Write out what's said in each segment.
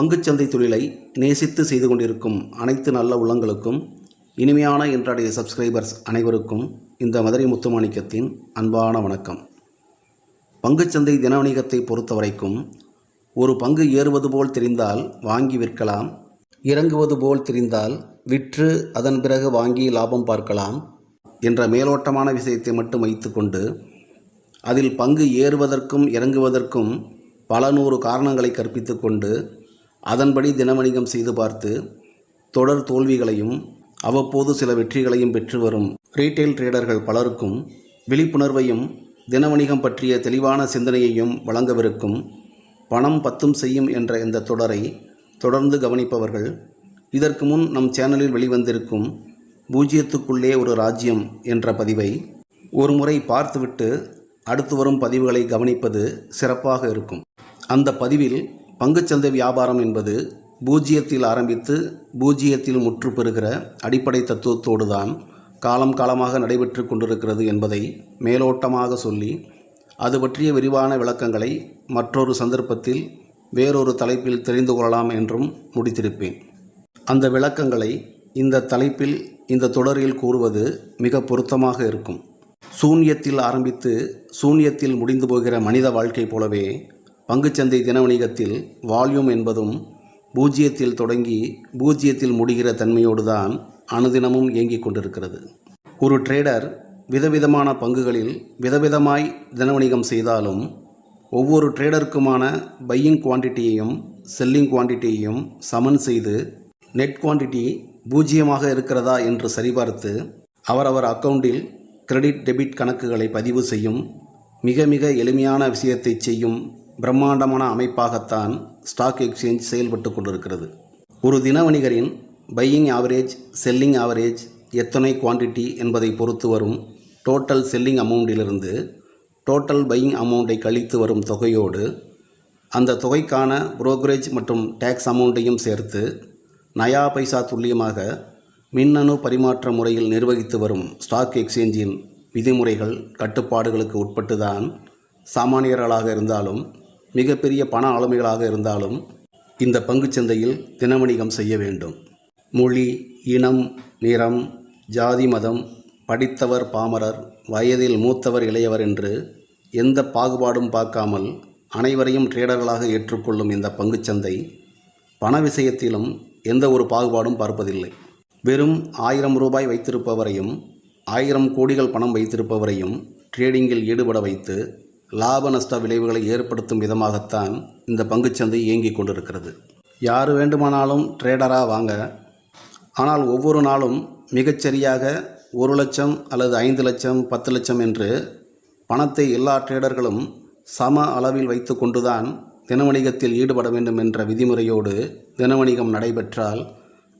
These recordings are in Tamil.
பங்குச்சந்தை தொழிலை நேசித்து செய்து கொண்டிருக்கும் அனைத்து நல்ல உள்ளங்களுக்கும் இனிமையான இன்றைய சப்ஸ்கிரைபர்ஸ் அனைவருக்கும் இந்த மதுரை முத்துமாணிக்கத்தின் அன்பான வணக்கம். பங்குச்சந்தை தின வணிகத்தை பொறுத்தவரைக்கும் ஒரு பங்கு ஏறுவது போல் தெரிந்தால் வாங்கி விற்கலாம் இறங்குவது போல் தெரிந்தால் விற்று அதன் பிறகு வாங்கி லாபம் பார்க்கலாம் என்ற மேலோட்டமான விஷயத்தை மட்டும் வைத்துக்கொண்டு அதில் பங்கு ஏறுவதற்கும் இறங்குவதற்கும் பல நூறு காரணங்களை கற்பித்து கொண்டு அதன்படி தினவணிகம் செய்து பார்த்து தொடர் தோல்விகளையும் அவ்வப்போது சில வெற்றிகளையும் பெற்று வரும் ரீட்டைல் ட்ரேடர்கள் பலருக்கும் விழிப்புணர்வையும் தினவணிகம் பற்றிய தெளிவான சிந்தனையையும் வழங்கவிருக்கும் பணம் பத்தும் செய்யும் என்ற இந்த தொடரை தொடர்ந்து கவனிப்பவர்கள் இதற்கு முன் நம் சேனலில் வெளிவந்திருக்கும் பூஜ்ஜியத்துக்குள்ளே ஒரு ராஜ்யம் என்ற பதிவை ஒரு முறை பார்த்துவிட்டு அடுத்து வரும் பதிவுகளை கவனிப்பது சிறப்பாக இருக்கும். அந்த பதிவில் பங்குச்சந்தை வியாபாரம் என்பது பூஜ்ஜியத்தில் ஆரம்பித்து பூஜ்ஜியத்தில் முற்று பெறுகிற அடிப்படை தத்துவத்தோடு தான் காலம் காலமாக நடைபெற்று கொண்டிருக்கிறது என்பதை மேலோட்டமாக சொல்லி அது பற்றிய விரிவான விளக்கங்களை மற்றொரு சந்தர்ப்பத்தில் வேறொரு தலைப்பில் தெரிந்து கொள்ளலாம் என்றும் முடித்திருப்பேன். அந்த விளக்கங்களை இந்த தலைப்பில் இந்த தொடரில் கூறுவது மிக பொருத்தமாக இருக்கும். சூன்யத்தில் ஆரம்பித்து சூன்யத்தில் முடிந்து போகிற மனித வாழ்க்கை போலவே பங்குச்சந்தை தின வணிகத்தில் வால்யூம் என்பதும் பூஜ்ஜியத்தில் தொடங்கி பூஜ்ஜியத்தில் முடிகிற தன்மையோடு தான் அனுதினமும் இயங்கிக் கொண்டிருக்கிறது. ஒரு ட்ரேடர் விதவிதமான பங்குகளில் விதவிதமாய் தினவணிகம் செய்தாலும் ஒவ்வொரு ட்ரேடருக்குமான பையிங் குவான்டிட்டியையும் செல்லிங் குவான்டிட்டியையும் சமன் செய்து நெட் குவான்டிட்டி பூஜ்ஜியமாக இருக்கிறதா என்று சரிபார்த்து அவரவர் அக்கவுண்டில் கிரெடிட் டெபிட் கணக்குகளை பதிவு செய்யும் மிக மிக எளிமையான விஷயத்தை செய்யும் பிரம்மாண்டமான அமைப்பாகத்தான் ஸ்டாக் எக்ஸ்சேஞ்ச் செயல்பட்டு கொண்டிருக்கிறது. ஒரு தின வணிகரின் பையிங் ஆவரேஜ் செல்லிங் ஆவரேஜ் எத்தனை குவான்டிட்டி என்பதை பொறுத்து வரும் டோட்டல் செல்லிங் அமௌண்ட்டிலிருந்து டோட்டல் பையிங் அமௌண்ட்டை கழித்து வரும் தொகையோடு அந்த தொகைக்கான புரோக்கரேஜ் மற்றும் டேக்ஸ் அமௌண்ட்டையும் சேர்த்து நயா பைசா துல்லியமாக மின்னணு பரிமாற்ற முறையில் நிர்வகித்து வரும் ஸ்டாக் எக்ஸ்சேஞ்சின் விதிமுறைகள் கட்டுப்பாடுகளுக்கு உட்பட்டு தான் சாமானியர்களாக இருந்தாலும் மிகப்பெரிய பண ஆளுமைகளாக இருந்தாலும் இந்த பங்குச்சந்தையில் தினவணிகம் செய்ய வேண்டும். மொழி இனம் நிறம் ஜாதி மதம் படித்தவர் பாமரர் வயதில் மூத்தவர் இளையவர் என்று எந்த பாகுபாடும் பார்க்காமல் அனைவரையும் ட்ரேடர்களாக ஏற்றுக்கொள்ளும் இந்த பங்குச்சந்தை பண விஷயத்திலும் எந்த ஒரு பாகுபாடும் பார்ப்பதில்லை. வெறும் ஆயிரம் ரூபாய் வைத்திருப்பவரையும் ஆயிரம் கோடிகள் பணம் வைத்திருப்பவரையும் ட்ரேடிங்கில் ஈடுபட வைத்து லாப நஷ்ட விளைவுகளை ஏற்படுத்தும் விதமாகத்தான் இந்த பங்குச்சந்தை இயங்கிக் கொண்டிருக்கிறது. யார் வேண்டுமானாலும் ட்ரேடராக வாங்க. ஆனால் ஒவ்வொரு நாளும் மிகச்சரியாக ஒரு லட்சம் அல்லது ஐந்து லட்சம் பத்து லட்சம் என்று பணத்தை எல்லா ட்ரேடர்களும் சம அளவில் வைத்து கொண்டுதான் தினவணிகத்தில் ஈடுபட வேண்டும் என்ற விதிமுறையோடு தினவணிகம் நடைபெற்றால்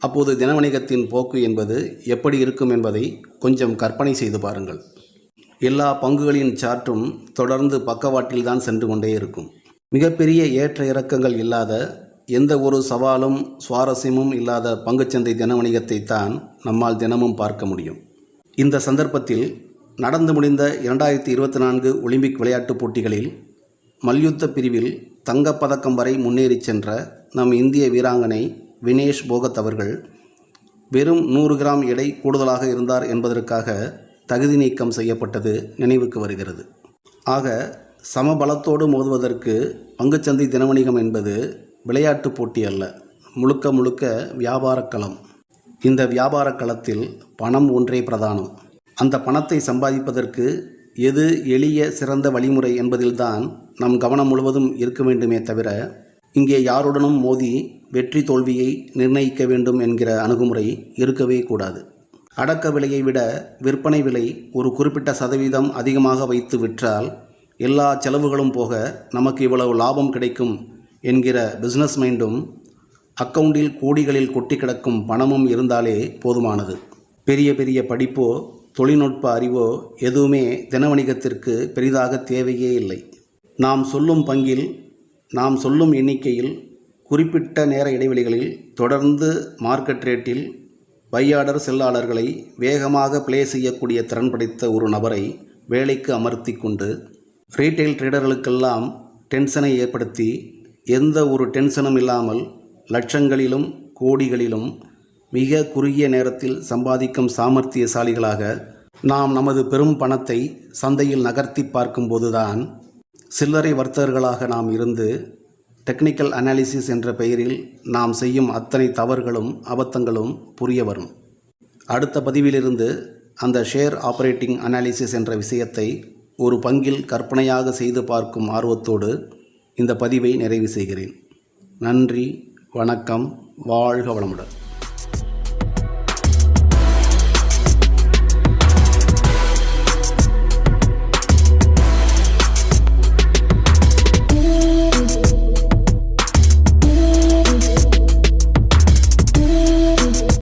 அப்போது தினவணிகத்தின் போக்கு என்பது எப்படி இருக்கும் என்பதை கொஞ்சம் கற்பனை செய்து பாருங்கள். எல்லா பங்குகளின் சார்ட்டும் தொடர்ந்து பக்கவாட்டில் தான் சென்று கொண்டே இருக்கும். மிகப்பெரிய ஏற்ற இறக்கங்கள் இல்லாத எந்த ஒரு சவாலும் சுவாரஸ்யமும் இல்லாத பங்குச்சந்தை தின வணிகத்தை தான் நம்மால் தினமும் பார்க்க முடியும். இந்த சந்தர்ப்பத்தில் நடந்து முடிந்த இரண்டாயிரத்தி இருபத்தி நான்கு ஒலிம்பிக் விளையாட்டுப் போட்டிகளில் மல்யுத்த பிரிவில் தங்கப்பதக்கம் வரை முன்னேறி சென்ற நம் இந்திய வீராங்கனை வினேஷ் போகத் அவர்கள் வெறும் நூறு கிராம் எடை கூடுதலாக இருந்தார் என்பதற்காக தகுதி நீக்கம் செய்யப்பட்டது நினைவுக்கு வருகிறது. ஆக சமபலத்தோடு மோதுவதற்கு பங்குச்சந்தை தினவணிகம் என்பது விளையாட்டுப் போட்டி அல்ல முழுக்க முழுக்க வியாபாரக் களம். இந்த வியாபாரக்களத்தில் பணம் ஒன்றே பிரதானம். அந்த பணத்தை சம்பாதிப்பதற்கு எது எளிய சிறந்த வழிமுறை என்பதில்தான் நம் கவனம் முழுவதும் இருக்க வேண்டுமே தவிர இங்கே யாருடனும் மோதி வெற்றி தோல்வியை நிர்ணயிக்க வேண்டும் என்கிற அணுகுமுறை இருக்கவே கூடாது. அடக்க விலையை விட விற்பனை விலை ஒரு குறிப்பிட்ட சதவீதம் அதிகமாக வைத்து விற்றால் எல்லா செலவுகளும் போக நமக்கு இவ்வளவு லாபம் கிடைக்கும் என்கிற பிஸ்னஸ் மைண்டும் அக்கவுண்டில் கோடிகளில் கொட்டி கிடக்கும் பணமும் இருந்தாலே போதுமானது. பெரிய பெரிய படிப்போ தொழில்நுட்ப அறிவோ எதுவுமே தினவணிகத்திற்கு பெரிதாக தேவையே இல்லை. நாம் சொல்லும் பங்கில் நாம் சொல்லும் எண்ணிக்கையில் குறிப்பிட்ட நேர இடைவெளிகளில் தொடர்ந்து மார்க்கெட் ரேட்டில் பையாடர் செல்லாளர்களை வேகமாக ப்ளே செய்யக்கூடிய திறன் படைத்த ஒரு நபரை வேலைக்கு அமர்த்தி கொண்டு ரீட்டைல் ட்ரேடர்களுக்கெல்லாம் டென்ஷனை ஏற்படுத்தி எந்த ஒரு டென்ஷனும் இல்லாமல் லட்சங்களிலும் கோடிகளிலும் மிக குறுகிய நேரத்தில் சம்பாதிக்கும் சாமர்த்தியசாலிகளாக நாம் நமது பெரும் பணத்தை சந்தையில் நகர்த்தி பார்க்கும்போதுதான் சில்லறை வர்த்தகர்களாக நாம் இருந்து டெக்னிக்கல் அனாலிசிஸ் என்ற பெயரில் நாம் செய்யும் அத்தனை தவறுகளும் அபத்தங்களும் புரிய வரும். அடுத்த பதிவிலிருந்து அந்த ஷேர் ஆப்ரேட்டிங் அனாலிசிஸ் என்ற விஷயத்தை ஒரு பங்கில் கற்பனையாக செய்து பார்க்கும் ஆர்வத்தோடு இந்த பதிவை நிறைவு செய்கிறேன். நன்றி வணக்கம் வாழ்க வளமுடன்.